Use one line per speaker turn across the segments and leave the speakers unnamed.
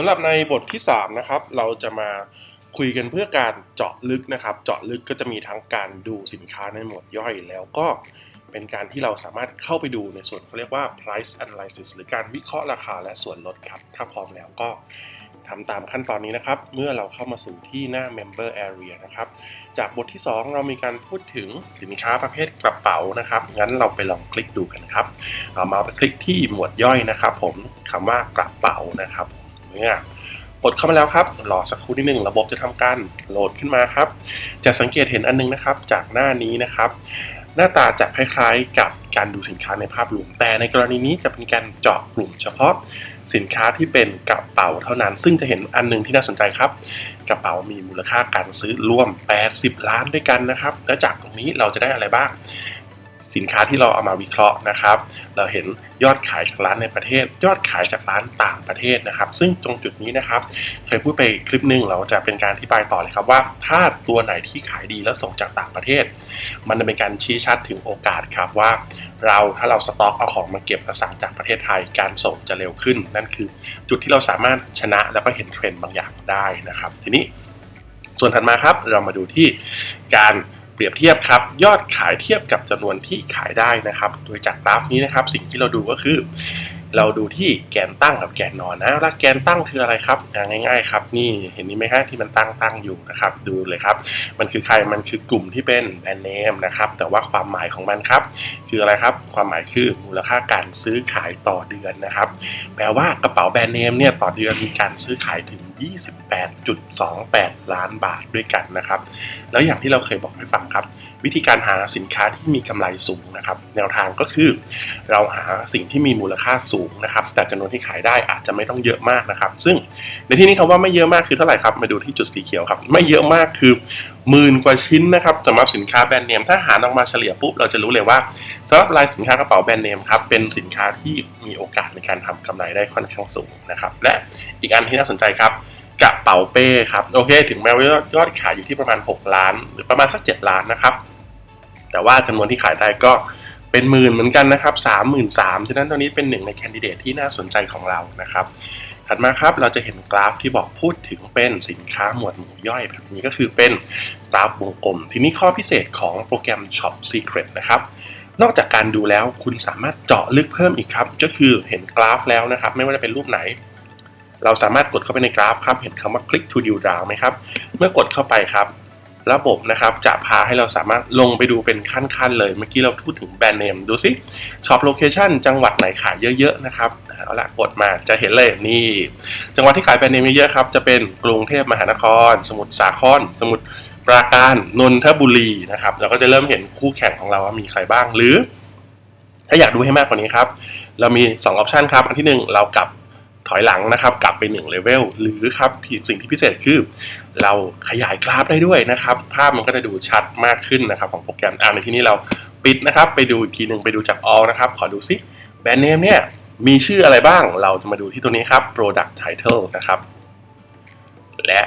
สำหรับในบทที่3นะครับเราจะมาคุยกันเพื่อการเจาะลึกนะครับ เจาะลึกก็จะมีทั้งการดูสินค้าในหมวดย่อยแล้วก็เป็นการที่เราสามารถเข้าไปดูในส่วนเขาเรียกว่า price analysis หรือการวิเคราะห์ราคาและส่วนลดครับ ถ้าพร้อมแล้วก็ทำตามขั้นตอนนี้นะครับ เมื่อเราเข้ามาสู่ที่หน้า member area นะครับ จากบทที่ 2 เรามีการพูดถึงสินค้าประเภทกระเป๋านะครับ งั้นเราไปลองคลิกดูกันครับ เอามาไปคลิกที่หมวดย่อยนะครับ ผมคำว่ากระเป๋านะครับ เมื่อกดเข้ามาแล้วครับรอสักครู่นิดหนึ่งระบบจะทำการโหลดขึ้นมาครับ จะสังเกตเห็นอันนึงนะครับ จากหน้านี้นะครับ หน้าตาจะคล้ายๆ กับการดูสินค้าในภาพรวมแต่ในกรณีนี้จะเป็นการเจาะกลุ่ม เฉพาะสินค้าที่เป็นกระเป๋าเท่านั้น ซึ่งจะเห็นอันหนึงที่น่าสนใจครับ กระเป๋ามีมูลค่าการซื้อรวม 80 ล้านด้วยกันนะครับ และจากตรงนี้เราจะได้อะไรบ้าง สินค้าที่เราเอามาวิเคราะห์นะครับ เราเห็นยอดขายจากร้านในประเทศ ยอดขายจากร้านต่างประเทศนะครับ ซึ่งตรงจุดนี้นะครับ เคยพูดไปคลิปหนึ่งเราจะเป็นการอธิบายต่อเลยครับว่าถ้าตัวไหนที่ขายดีแล้วส่งจากต่างประเทศ มันจะเป็นการชี้ชัดถึงโอกาสครับว่า เราถ้าเราสต็อกเอาของมาเก็บและสั่งจากประเทศไทยการส่งจะเร็วขึ้น นั่นคือ จุดที่เราสามารถชนะแล้วก็เห็นเทรนด์บางอย่างได้นะครับ ทีนี้ส่วนถัดมาครับเรามาดูที่การ เปรียบเทียบครับ ยอดขายเทียบกับจำนวนที่ขายได้นะครับ โดยจากกราฟนี้นะครับ สิ่งที่เราดูก็คือ เราดูที่แกนตั้งกับแกนนอนนะแล้วแกนตั้งคืออะไรครับง่ายๆครับ นี่เห็นนี้ไหมฮะที่มันตั้งตั้งอยู่นะครับ ดูเลยครับ มันคือใครมันคือกลุ่มที่เป็นแบรนด์เนมนะครับ แต่ว่าความหมายของมันครับ คืออะไรครับ ความหมายคือมูลค่าการซื้อขายต่อเดือนนะครับ แปลว่ากระเป๋าแบรนด์เนมเนี่ยต่อเดือนมีการซื้อขายถึง 28.28 ล้านบาทด้วยกันนะครับ แล้วอย่างที่เราเคยบอกให้ฟังครับ วิธีการหาสินค้าที่มีกำไรสูงนะครับ แนวทางก็คือ เราหาสิ่งที่มีมูลค่าสูงนะครับ แต่จำนวนที่ขายได้อาจจะไม่ต้องเยอะมากนะครับ ซึ่งในที่นี้คำว่าไม่เยอะมากคือเท่าไหร่ครับ มาดูที่จุดสีเขียวครับ ไม่เยอะมากคือหมื่นกว่าชิ้นนะครับสำหรับสินค้าแบรนด์เนมถ้าหารออกมาเฉลี่ยปุ๊บเราจะรู้เลยว่าสำหรับรายสินค้ากระเป๋าแบรนด์เนมครับเป็นสินค้าที่มีโอกาสในการทำกำไรได้ค่อนข้างสูงนะครับ และอีกอันที่น่าสนใจครับกระเป๋าเป้ครับโอเค ถึงแม้ว่ายอดขายอยู่ที่ประมาณ 6 ล้าน หรือประมาณสัก 7 ล้านนะครับ แต่ว่าจำนวนที่ขายได้ก็ เป็นหมื่นเหมือนกันนะครับสามหมื่นสามฉะนั้นตอนนี้เป็นหนึ่งในแคนดิเดตที่น่าสนใจของเรานะครับ ถัดมาครับเราจะเห็นกราฟที่บอกพูดถึงเป็นสินค้าหมวดหมู่ย่อยแบบนี้ก็คือเป็นกราฟวงกลม ทีนี้ข้อพิเศษของโปรแกรม Shop Secret นะครับนอกจากการดูแล้วคุณสามารถเจาะลึกเพิ่มอีกครับ ก็คือเห็นกราฟแล้วนะครับ ไม่ว่าจะเป็นรูปไหน เราสามารถกดเข้าไปในกราฟครับ เห็นคำว่า click to drill down ไหมครับ เมื่อกดเข้าไปครับ ระบบนะครับจะพาให้เราสามารถลงไปดูเป็นขั้นๆเลย เมื่อกี้เราพูดถึงแบรนด์เนมดูสิช็อปโลเคชันจังหวัดไหนขายเยอะๆนะครับเอาละกดมาจะเห็นเลยนี่ จังหวัดที่ขายแบรนด์เนมเยอะๆครับจะเป็นกรุงเทพมหานคร สมุทรสาคร สมุทรปราการนนทบุรีนะครับเราก็จะเริ่มเห็นคู่แข่งของเราว่ามีใครบ้างหรือ ถ้าอยากดูให้มากกว่านี้ครับเรามี 2 ออปชันครับ อันที่ 1 เรากลับ ถอยหลังนะครับ กลับไป1เลเวลหรือครับสิ่งที่พิเศษคือ เราขยายกราฟได้ด้วยนะครับ ภาพมันก็จะดูชัดมากขึ้นนะครับของโปรแกรมอ่าในที่นี้เราปิดนะครับ ไปดูอีกทีหนึ่งไปดูจาก all นะครับ ขอดูซิแบรนด์เนมเนี่ยมีชื่ออะไรบ้างเราจะมาดูที่ตัวนี้ครับ product title นะครับ และ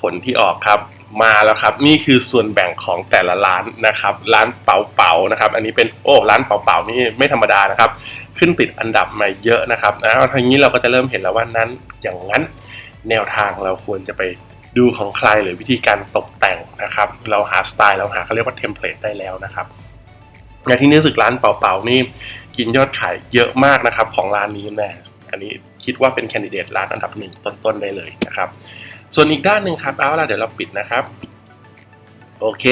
ผลที่ออกครับมาแล้วครับ นี่คือส่วนแบ่งของแต่ละร้านนะครับ ร้านเป๋าเป๋านะครับ อันนี้เป็นโอ้ร้านเป๋าเป๋านี่ไม่ธรรมดานะครับ ขึ้นติดอันดับมาเยอะนะครับนะทีนี้เราก็จะเริ่มเห็นแล้วว่านั้นอย่างนั้นแนวทางเราควรจะไปดูของใครหรือวิธีการตกแต่งนะครับ เราหาสไตล์เราหาเขาเรียกว่าเทมเพลตได้แล้วนะครับอย่างที่นี้รู้สึกร้านเป๋าๆนี่กินยอดขายเยอะมากนะครับของร้านนี้แน่อันนี้คิดว่าเป็นแคนดิเดตร้านอันดับหนึ่งต้นๆได้เลยนะครับ ส่วนอีกด้านหนึ่งครับเอาล่ะเดี๋ยวเราปิดนะครับ โอเค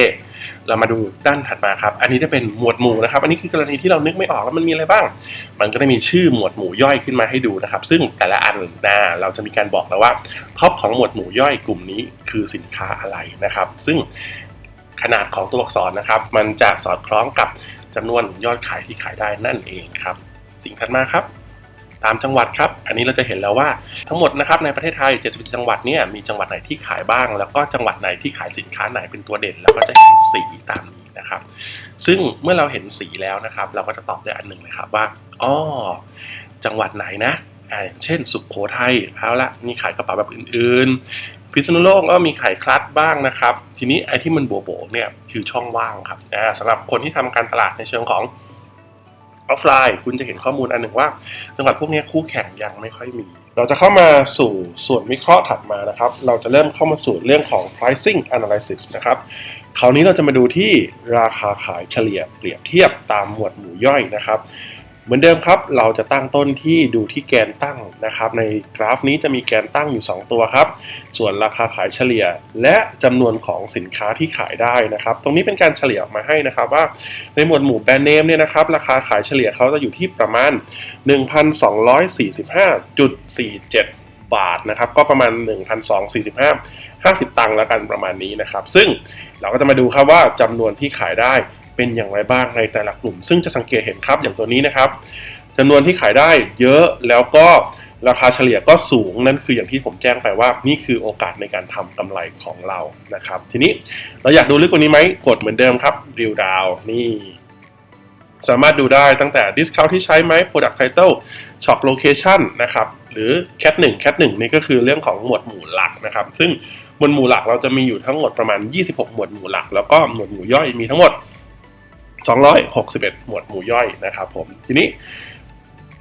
เรามาดูด้านถัดมาครับ อันนี้จะเป็นหมวดหมู่นะครับ อันนี้คือกรณีที่เรานึกไม่ออกว่ามันมีอะไรบ้าง มันก็จะมีชื่อหมวดหมู่ย่อยขึ้นมาให้ดูนะครับ ซึ่งแต่ละอันนะเราจะมีการบอกแล้วว่าท็อปของหมวดหมู่ย่อยกลุ่มนี้คือสินค้าอะไรนะครับ ซึ่งขนาดของตัวอักษรนะครับ มันจะสอดคล้องกับจำนวนยอดขายที่ขายได้นั่นเองครับ สิ่งถัดมาครับ ตามจังหวัดครับ อันนี้เราจะเห็นแล้วว่าทั้งหมดนะครับในประเทศไทย 77 จังหวัดเนี่ยมีจังหวัดไหนที่ขายบ้าง แล้วก็จังหวัดไหนที่ขายสินค้าไหนเป็นตัวเด่น แล้วก็จะเห็นสีตามนี้นะครับ ซึ่งเมื่อเราเห็นสีแล้วนะครับ เราก็จะตอบได้อันหนึ่งเลยครับว่าอ๋อจังหวัดไหนนะอ่าอย่างเช่น สุขโขทัยเอาละมีขายกระเป๋าแบบอื่นๆพิษณุโลกก็มีขายคลัตบ้างนะครับ ทีนี้ไอ้ที่มันโบโบเนี่ยคือช่องว่างครับสำหรับคนที่ทำการตลาดในเชิงของ อฟไลน์ คุณจะเห็นข้อมูลอันหนึ่งว่า จังหวัดพวกนี้คู่แข่งยังไม่ค่อยมี เราจะเข้ามาสู่ส่วนวิเคราะห์ถัดมานะครับ เราจะเริ่มเข้ามาสู่เรื่องของ pricing analysis นะครับคราวนี้เราจะมาดูที่ราคาขายเฉลี่ยเปรียบเทียบตามหมวดหมู่ย่อยนะครับ เหมือนเดิมครับ เราจะตั้งต้นที่ดูที่แกนตั้งนะครับ ในกราฟนี้จะมีแกนตั้งอยู่ 2 ตัวครับ ส่วนราคาขายเฉลี่ยและจำนวนของสินค้าที่ขายได้นะครับ ตรงนี้เป็นการเฉลี่ยออกมาให้นะครับว่า ในหมวดหมู่แบรนด์เนมเนี่ยนะครับ ราคาขายเฉลี่ยเขาจะอยู่ที่ประมาณ 1,245.47 บาทนะครับ ก็ประมาณ 1,245 50 ตังค์แล้วกันประมาณนี้นะครับ ซึ่งเราก็จะมาดูครับว่าจำนวนที่ขายได้ เป็นอย่างไรบ้างในแต่ละกลุ่ม ซึ่งจะสังเกตเห็นครับอย่างตัวนี้นะครับจำนวนที่ขายได้เยอะแล้วก็ราคาเฉลี่ยก็สูงนั่นคืออย่างที่ผมแจ้งไปว่า นี่คือโอกาสในการทำกำไรของเรานะครับ ทีนี้เราอยากดูลึกกว่านี้ไหมกดเหมือนเดิมครับดิวดาวนี่ สามารถดูได้ตั้งแต่ discount ที่ใช้ไหม product title shop location นะครับ หรือ cat 1 cat 1นี่ก็คือเรื่องของหมวดหมู่หลักนะครับ ซึ่งหมวดหมู่หลักเราจะมีอยู่ทั้งหมดประมาณ 26 หมวดหมู่หลัก แล้วก็หมวดหมู่ย่อยมีทั้งหมด 261 หมวดหมู่ย่อยนะครับผมทีนี้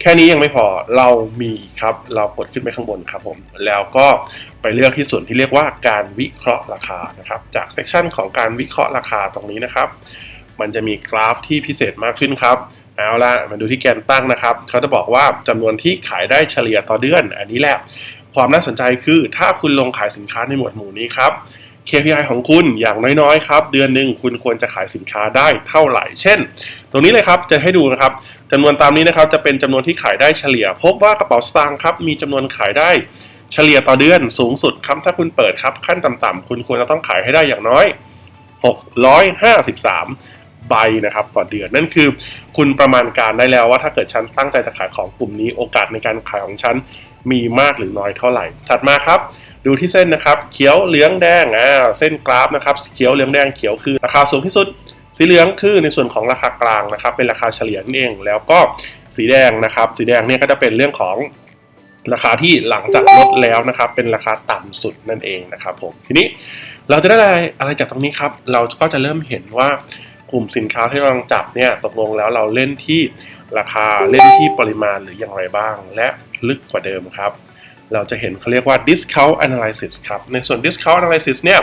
แค่นี้ยังไม่พอเรามีครับเรากดขึ้นไปข้างบนครับผมแล้วก็ไปเลือกที่ส่วนที่เรียกว่าการวิเคราะห์ราคานะครับ จากเซกชันของการวิเคราะห์ราคาตรงนี้นะครับ มันจะมีกราฟที่พิเศษมากขึ้นครับเอาละมาดูที่แกนตั้งนะครับ เขาจะบอกว่าจำนวนที่ขายได้เฉลี่ยต่อเดือน อันนี้แหละ ความน่าสนใจคือถ้าคุณลงขายสินค้าในหมวดหมู่นี้ครับ KPI ของคุณอย่างน้อยๆครับ เดือนหนึ่งคุณควรจะขายสินค้าได้เท่าไหร่ เช่น ตรงนี้เลยครับจะให้ดูนะครับจำนวนตามนี้นะครับจะเป็นจำนวนที่ขายได้เฉลี่ย พบว่ากระเป๋าสตางค์ครับมีจำนวนขายได้เฉลี่ยต่อเดือนสูงสุดครับถ้าคุณเปิดครับขั้นต่ำๆคุณควรจะต้องขายให้ได้อย่างน้อย 653ใบนะครับต่อเดือนนั่นคือ คุณประมาณการได้แล้วว่าถ้าเกิดฉันตั้งใจจะขายของกลุ่มนี้โอกาสในการขายของฉันมีมากหรือน้อยเท่าไหร่ ถัดมาครับ ดูที่เส้นนะครับ เขียวเหลืองแดงอ่าเส้นกราฟนะครับ เขียวเหลืองแดงเขียวคือราคาสูงที่สุด สีเหลืองคือในส่วนของราคากลางนะครับ เป็นราคาเฉลี่ยนั่นเอง แล้วก็สีแดงนะครับ สีแดงเนี่ยก็จะเป็นเรื่องของราคาที่หลังจากลดแล้วนะครับ เป็นราคาต่ำสุดนั่นเองนะครับผมทีนี้เราจะได้อะไรอะไรจากตรงนี้ครับ เราก็จะเริ่มเห็นว่ากลุ่มสินค้าที่เรากำลังจับเนี่ยตกลงแล้วเราเล่นที่ราคาเล่นที่ปริมาณหรืออย่างไรบ้าง และลึกกว่าเดิมครับ เราจะเห็นเขาเรียกว่า discount analysis ครับ ในส่วน discount analysis เนี่ย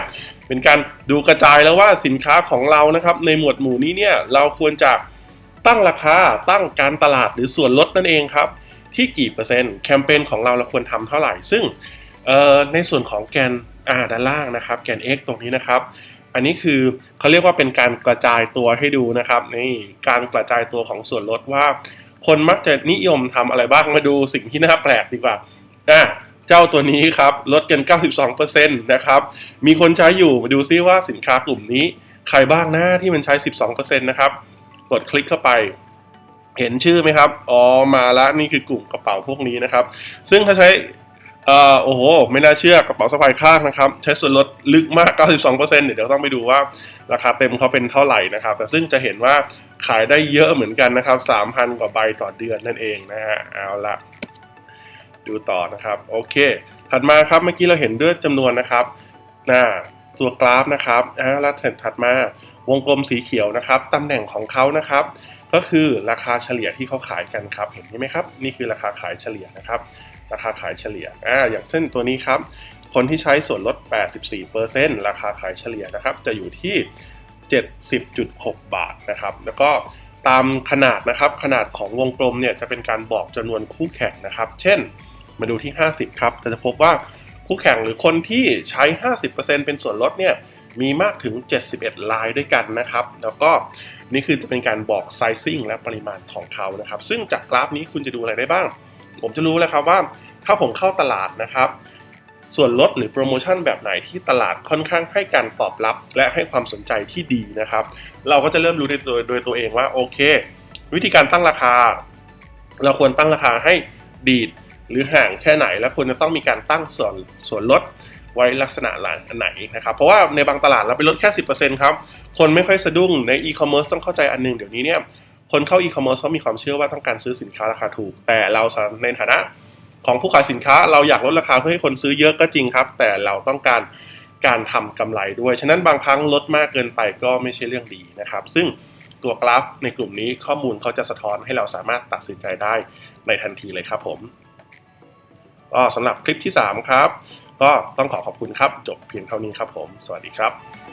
เป็นการดูกระจายแล้วว่าสินค้าของเรานะครับ ในหมวดหมู่นี้เนี่ยเราควรจะตั้งราคาตั้งการตลาดหรือส่วนลดนั่นเองครับ ที่กี่เปอร์เซ็นต์แคมเปญของเราเราควรทำเท่าไหร่ ซึ่งในส่วนของแกน R ด้านล่างนะครับ แกน X ตรงนี้นะครับอันนี้คือเขาเรียกว่าเป็นการกระจายตัวให้ดูนะครับนี่การกระจายตัวของส่วนลดว่า คนมักจะนิยมทำอะไรบ้างมาดูสิ่งที่น่าแปลกดีกว่า อะเจ้าตัวนี้ครับลดกัน 92%นะครับมีคนใช้อยู่มาดูซิว่าสินค้ากลุ่มนี้ ใครบ้างนะที่มันใช้ 12%นะครับกดคลิกเข้าไป เห็นชื่อไหมครับอ๋อมาแล้วนี่คือกลุ่มกระเป๋าพวกนี้นะครับ ซึ่งถ้าใช้เอ่อโอ้โห ไม่น่าเชื่อกระเป๋าสะพายข้างนะครับ ใช้ส่วนลดลึกมาก 92%เดี๋ยวต้องไปดูว่าราคาเต็มเขาเป็นเท่าไหร่นะครับ แต่ซึ่งจะเห็นว่าขายได้เยอะเหมือนกันนะครับ 3,000 กว่าใบต่อเดือนนั่นเองนะฮะเอาละ ดูต่อนะครับ โอเค ถัดมาครับเมื่อกี้เราเห็นด้วยจำนวนนะครับหน้าตัวกราฟนะครับอ่าแล้วถัดมาวงกลมสีเขียวนะครับตำแหน่งของเขานะครับ ก็คือราคาเฉลี่ยที่เขาขายกันครับ เห็นไหมครับ นี่คือราคาขายเฉลี่ยนะครับ ราคาขายเฉลี่ยอ่าอย่างเช่นตัวนี้ครับ คนที่ใช้ส่วนลด 84%ราคาขายเฉลี่ยนะครับ จะอยู่ที่ 70.6 บาทนะครับ แล้วก็ตามขนาดนะครับ ขนาดของวงกลมเนี่ยจะเป็นการบอกจำนวนคู่แข่งนะครับ เช่น มาดูที่ 50 ครับจะพบว่าคู่แข่งหรือคนที่ใช้ 50%เป็นส่วนลดเนี่ยมีมากถึง 71 ลายด้วยกันนะครับ แล้วก็นี่คือจะเป็นการบอกไซซิ่งและปริมาณของเขานะครับ ซึ่งจากกราฟนี้คุณจะดูอะไรได้บ้าง ผมจะรู้แล้วครับว่าถ้าผมเข้าตลาดนะครับ ส่วนลดหรือโปรโมชั่นแบบไหนที่ตลาดค่อนข้างให้การตอบรับ และให้ความสนใจที่ดีนะครับ เราก็จะเริ่มรู้โดยตัวโดยตัวเองว่าโอเค วิธีการตั้งราคา เราควรตั้งราคาให้ดีด หรือห่างแค่ไหน แล้วควรจะต้องมีการตั้งส่วนส่วนลดไว้ลักษณะหลังไหนนะครับ เพราะว่าในบางตลาดเราไปลดแค่ 10%ครับ คนไม่ค่อยสะดุ้งในอีคอมเมิร์ซต้องเข้าใจอันหนึงเดี๋ยวนี้เนี่ยคนเข้าอีคอมเมิร์ซเขามีความเชื่อว่าต้องการซื้อสินค้าราคาถูก แต่เราในฐานะของผู้ขายสินค้าเราอยากลดราคาเพื่อให้คนซื้อเยอะก็จริงครับ แต่เราต้องการการทำกำไรด้วย ฉะนั้นบางครั้งลดมากเกินไปก็ไม่ใช่เรื่องดีนะครับ ซึ่งตัวกราฟในกลุ่มนี้ข้อมูลเขาจะสะท้อนให้เราสามารถตัดสินใจได้ในทันทีเลยครับผม ก็สำหรับคลิปที่ 3 ครับ ก็ต้องขอขอบคุณครับ จบเพียงเท่านี้ครับผม สวัสดีครับ